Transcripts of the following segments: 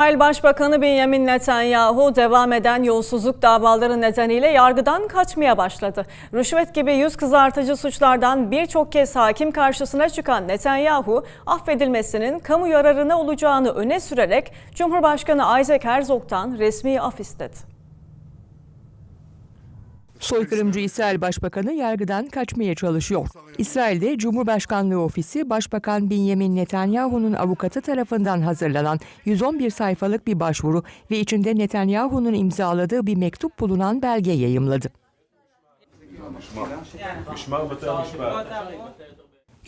İsrail Başbakanı Benjamin Netanyahu devam eden yolsuzluk davaları nedeniyle yargıdan kaçmaya başladı. Rüşvet gibi yüz kızartıcı suçlardan birçok kez hakim karşısına çıkan Netanyahu affedilmesinin kamu yararına olacağını öne sürerek Cumhurbaşkanı Isaac Herzog'tan resmi af istedi. Soykırımcı İsrail Başbakanı yargıdan kaçmaya çalışıyor. İsrail'de Cumhurbaşkanlığı Ofisi Başbakan Benjamin Netanyahu'nun avukatı tarafından hazırlanan 111 sayfalık bir başvuru ve içinde Netanyahu'nun imzaladığı bir mektup bulunan belge yayımladı.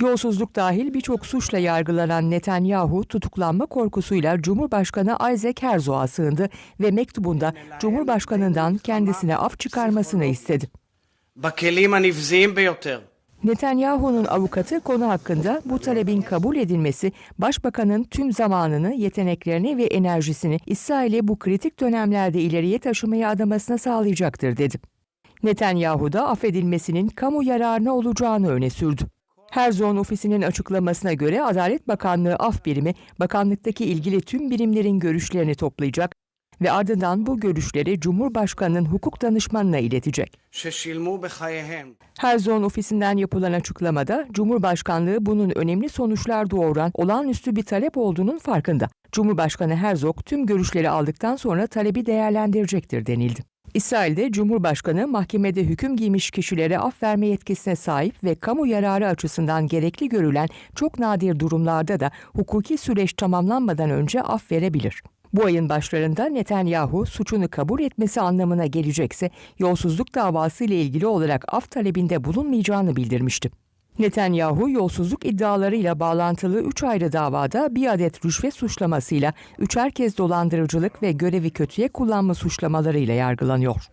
Yolsuzluk dahil birçok suçla yargılanan Netanyahu tutuklanma korkusuyla Cumhurbaşkanı Isaac Herzog'a sığındı ve mektubunda Cumhurbaşkanından kendisine af çıkarmasını istedi. Netanyahu'nun avukatı konu hakkında bu talebin kabul edilmesi, başbakanın tüm zamanını, yeteneklerini ve enerjisini İsrail'i bu kritik dönemlerde ileriye taşımaya adamasına sağlayacaktır dedi. Netanyahu da affedilmesinin kamu yararına olacağını öne sürdü. Herzog'un ofisinin açıklamasına göre Adalet Bakanlığı Af Birimi, bakanlıktaki ilgili tüm birimlerin görüşlerini toplayacak ve ardından bu görüşleri Cumhurbaşkanı'nın hukuk danışmanına iletecek. Herzog'un ofisinden yapılan açıklamada Cumhurbaşkanlığı bunun önemli sonuçlar doğuran olağanüstü bir talep olduğunun farkında. Cumhurbaşkanı Herzog tüm görüşleri aldıktan sonra talebi değerlendirecektir denildi. İsrail'de Cumhurbaşkanı mahkemede hüküm giymiş kişilere af verme yetkisine sahip ve kamu yararı açısından gerekli görülen çok nadir durumlarda da hukuki süreç tamamlanmadan önce af verebilir. Bu ayın başlarında Netanyahu suçunu kabul etmesi anlamına gelecekse yolsuzluk davası ile ilgili olarak af talebinde bulunmayacağını bildirmişti. Netanyahu yolsuzluk iddialarıyla bağlantılı 3 ayrı davada bir adet rüşvet suçlamasıyla üçer kez dolandırıcılık ve görevi kötüye kullanma suçlamalarıyla yargılanıyor.